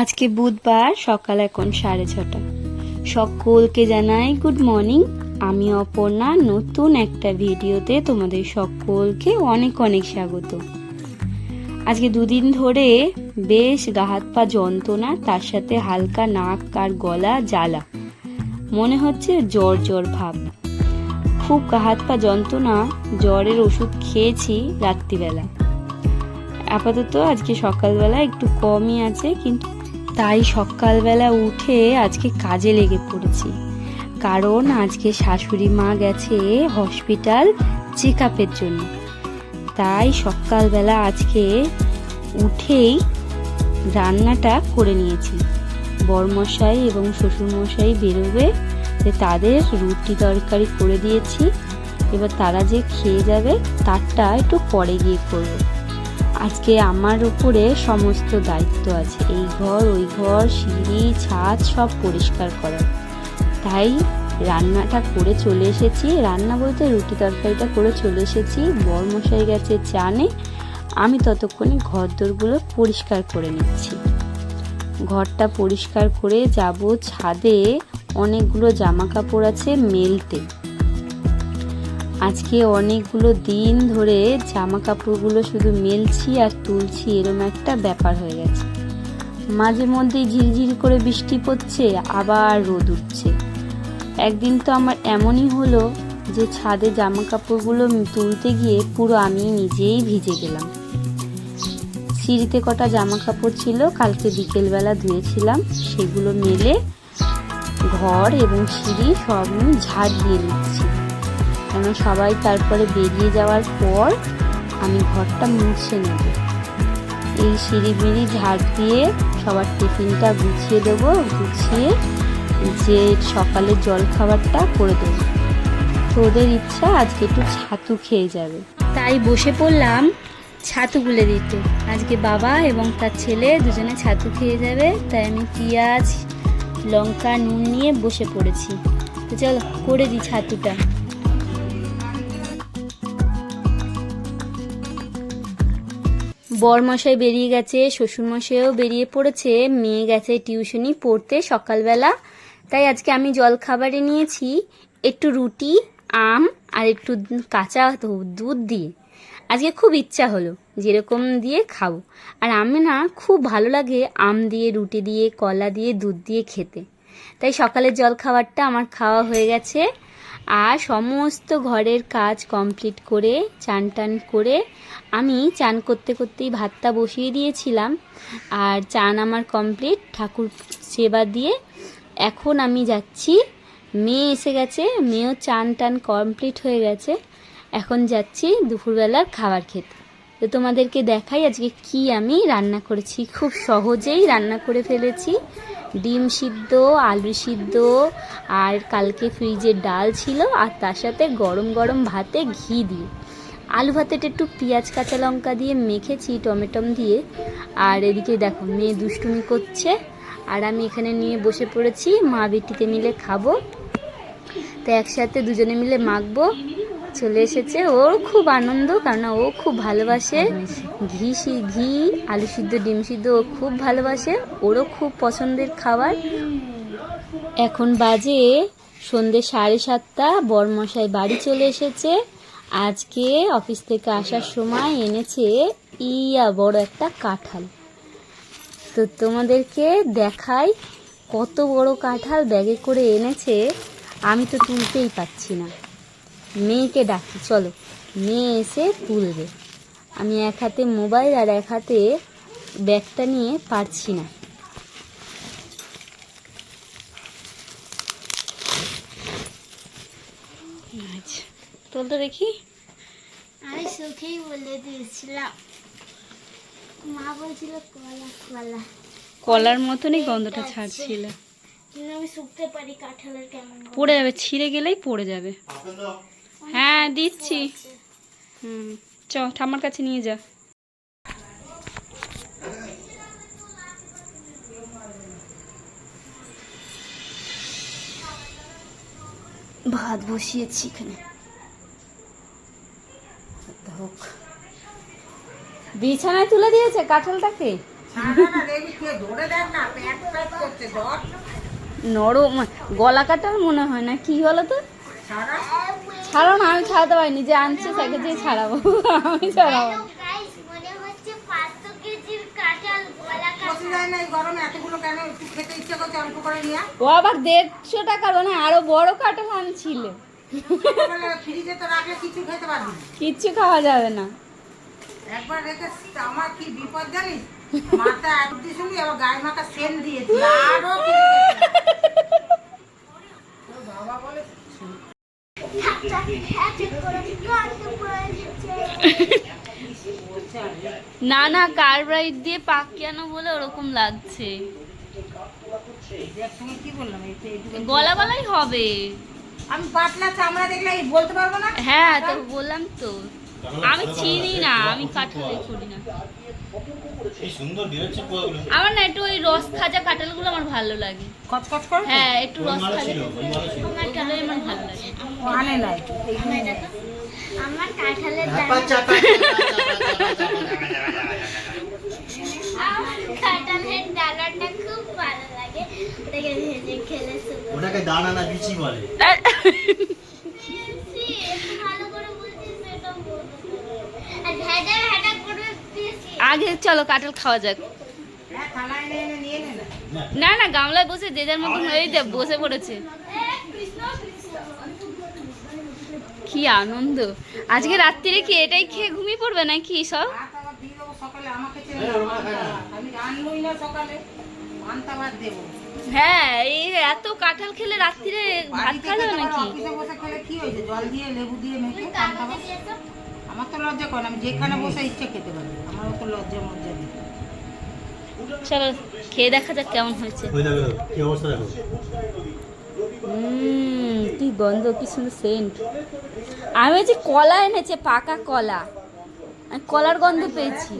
আজকে বুধবার সকাল এখন সাড়ে ছটা। সকলকে জানাই গুড মর্নিং আমি অপর্ণা, নতুন একটা ভিডিওতে তোমাদের সকলকে অনেক অনেক স্বাগত। আজকে দুদিন ধরে বেশ গা হাত পা যন্ত্রণা, তার সাথে হালকা নাক আর গলা জ্বালা। মনে হচ্ছে জ্বর জ্বর ভাব। খুব গা হাত পা যন্ত্রণা, জ্বরের ওষুধ খেয়েছি রাত্রিবেলা। আপাতত আজকে সকালবেলা একটু কমই আছে, কিন্তু তাই সকালবেলা উঠে আজকে কাজে লেগে পড়েছি। কারণ আজকে শাশুড়ি মা গেছে হসপিটাল চেক আপের জন্য। তাই সকালবেলা আজকে উঠেই রান্নাটা করে নিয়েছি। বরমশাই এবং শ্বশুরমশাই বেরোবে, যে তাদের রুটি তরকারি করে দিয়েছি। এবার তারা যে খেয়ে যাবে, তারটা একটু পরে গিয়ে করব। আজকে আমার উপরে সমস্ত দায়িত্ব আছে। এই ঘর, ওই ঘর, সিঁড়ি, ছাদ সব পরিষ্কার করার তাই রান্নাটা করে চলে এসেছি। রান্না বলতে রুটি তরকারিটা করে চলে এসেছি। বরমশাই গেছে চানে। আমি ততক্ষণে ঘর দোরগুলো পরিষ্কার করে নিচ্ছি। ঘরটা পরিষ্কার করে যাব ছাদে। অনেকগুলো জামা কাপড় আছে মেলতে। আজকে অনেকগুলো দিন ধরে জামা কাপড়গুলো শুধু মেলছি আর তুলছি, এরম একটা ব্যাপার হয়ে গেছে। মাঝে মধ্যেই ঝিরঝির করে বৃষ্টি পড়ছে, আবার রোদ উঠছে। একদিন তো আমার এমনই হলো যে ছাদে জামা কাপড়গুলো তুলতে গিয়ে পুরো আমি নিজেই ভিজে গেলাম। সিঁড়িতে কটা জামা কাপড় ছিল, কালকে বিকেলবেলা ধুয়েছিলাম, সেগুলো মেলে ঘর এবং সিঁড়ি সব ঝাড় দিয়ে নিচ্ছি। কেন সবাই তারপরে বেরিয়ে যাওয়ার পর আমি ঘরটা মুছে নেব। এই সিঁড়ি বিড়ি ঝাড় দিয়ে সবার টিফিনটা গুছিয়ে দেবো, গুছিয়ে যে সকালে জল খাবারটা করে দেবো। তো ওদের ইচ্ছা আজকে একটু ছাতু খেয়ে যাবে। তাই বসে পড়লাম ছাতু গুলে দিতে। আজকে বাবা এবং তার ছেলে দুজনে ছাতু খেয়ে যাবে, তাই আমি পেঁয়াজ, লঙ্কা, নুন নিয়ে বসে পড়েছি। তো চলো করে দিই ছাতুটা। বরমশাই বেরিয়ে গেছে, শ্বশুরমশাইও বেরিয়ে পড়েছে, মেয়ে গেছে টিউশনি পড়তে সকালবেলা। তাই আজকে আমি জল খাবারে নিয়েছি একটু রুটি, আম আর একটু কাঁচা দুধ দিয়ে। আজকে খুব ইচ্ছা হলো যেরকম দিয়ে খাব। আর আমি না, খুব ভালো লাগে আম দিয়ে, রুটি দিয়ে, কলা দিয়ে, দুধ দিয়ে খেতে। তাই সকালের জল খাবারটা আমার খাওয়া হয়ে গেছে। আর সমস্ত ঘরের কাজ কমপ্লিট করে, চান টান করে আমি চান করতে করতেই ভাতটা বসিয়ে দিয়েছিলাম। আর চান আমার কমপ্লিট ঠাকুর সেবা দিয়ে এখন আমি যাচ্ছি। মেয়ে এসে গেছে, মেয়েও চান টান কমপ্লিট হয়ে গেছে। এখন যাচ্ছি দুপুরবেলার খাবার খেতে। তো তোমাদেরকে দেখাই আজকে কি আমি রান্না করেছি। খুব সহজেই রান্না করে ফেলেছি। ডিম সিদ্ধ, আলু সিদ্ধ আর কালকে ফ্রিজে ডাল ছিল আর তার সাথে গরম গরম ভাতে ঘি দিয়ে। আলু ভাতেটা একটু পেঁয়াজ, কাঁচা লঙ্কা দিয়ে মেখেছি, টমেটম দিয়ে। আর এদিকে দেখো, মেয়ে দুষ্টুমি করছে। আর আমি এখানে নিয়ে বসে পড়েছি, মা বেটিতে মিলে খাব। তো একসাথে দুজনে মিলে মাখবো। চলে এসেছে। ওর খুব আনন্দ, কারণ ও খুব ভালোবাসে। ঘি সি- ঘি, আলু সিদ্ধ, ডিম সিদ্ধ ও খুব ভালোবাসে। ওরও খুব পছন্দের খাবার। এখন বাজে সন্ধে সাড়ে সাতটা। বরমশাই বাড়ি চলে এসেছে। আজকে অফিস থেকে আসার সময় এনেছে ইয়া বড় একটা কাঁঠাল। তো তোমাদেরকে দেখাই কত বড় কাঁঠাল ব্যাগে করে এনেছে। আমি তো তুলতেই পাচ্ছি না। মেয়েকে ডাকি চলো। মেয়ে এসে তুলবে। আমি এক হাতে মোবাইল আর এক হাতে ব্যাগটা নিয়ে পারছি না। আচ্ছা তুলতে দেখি। আমি সুখেই বলে দিয়েছিলাম। মা বলছিল কলা কলা। কলার মতনই গন্ধটা ছাড়ছিল। কিন্তু আমি শুকতে পারি কাঁঠালের কেমন পড়ে যাবে ছিঁড়ে গেলেই পড়ে যাবে। হ্যাঁ দিচ্ছি। চ, ঠাম্মার কাছে নিয়ে যা। ভাত বসিয়েছি এখানে। হোক। বিছানায় তুলে দিয়েছে কাঁঠালটাকে? নরম, গলা কাটার মনে হয় না, কি বলো তো ছাড়ো? না আমি ছাড়াতে পারিনি যে আনছে তাকে দিয়ে ছাড়াবো আমি ছাড়াবো। মনে ও আবার দেড়শো টাকার মানে আরও বড় কাঁঠাল আনছিল। সকালবেলা ফ্রিজে তো কিছু খেতে পারবি কিচ্ছু খাওয়া যাবে না। একবার রেখে আমার কি বিপদ জানিস? মাথা একদি শুনি আবার গায়ে মাথা সেন দিয়েছি। আরও কিছু খেতে পারবি না। তোর বাবা বলে করে। না না কার্বাইড দিয়ে পাকিয়ানো বলে ওরকম লাগছে। গলা গলাই হবে। আমি পাতলা চামড়া দেখলে বলতে পারব না? হ্যাঁ তো বললাম তো। আমি চিনি না আমি কাঁঠালে করি না। আমার না একটু ওই রস খাজা কাঁঠালগুলো আমার ভালো লাগে। করে? হ্যাঁ একটু রস খাজা আমার ভালো আনে নাই আমার কাঁঠালের চাপা, চাপা, কাঁঠালের ডানাটা খুব ভালো লাগে ওটাকে ভেজে খেলে সুন্দর ওটাকে দানা না বিচি বলে আগে চলো কাঁঠাল খাওয়া যাক হ্যাঁ নে না গামলায় বসে যে যার মতন এই বসে পড়েছে এ, কৃষ্ণ কৃষ্ণ কি আনন্দ। আজকে রাত্রিরে কি এটাই খেয়ে ঘুমিয়ে পড়বে নাকি সব হ্যাঁ, না। আমি রান্নই না সকালে পান্তা ভাত দেবো হ্যাঁ এই এত কাঁঠাল খেলে রাত্রিরে ভাত নাকি অফিসে বসে খেলে কি হয়েছে জল দিয়ে লেবু দিয়ে মেখে তুমি পান্তা কার ভাত কাছে দিয়েছ আমার তো লজ্জা করে আমি যেখানে বসে ইচ্ছে খেতে পারি আমার তো লজ্জা মজ্জা নেই। চলো খেয়ে দেখা যাক কেমন হয়েছে। কি অবস্থা দেখো? হুম, কি গন্ধ, কি সুন্দর সেন্ট আমি যে কলা এনেছে, পাকা কলা। আমি কলার গন্ধ পেয়েছি।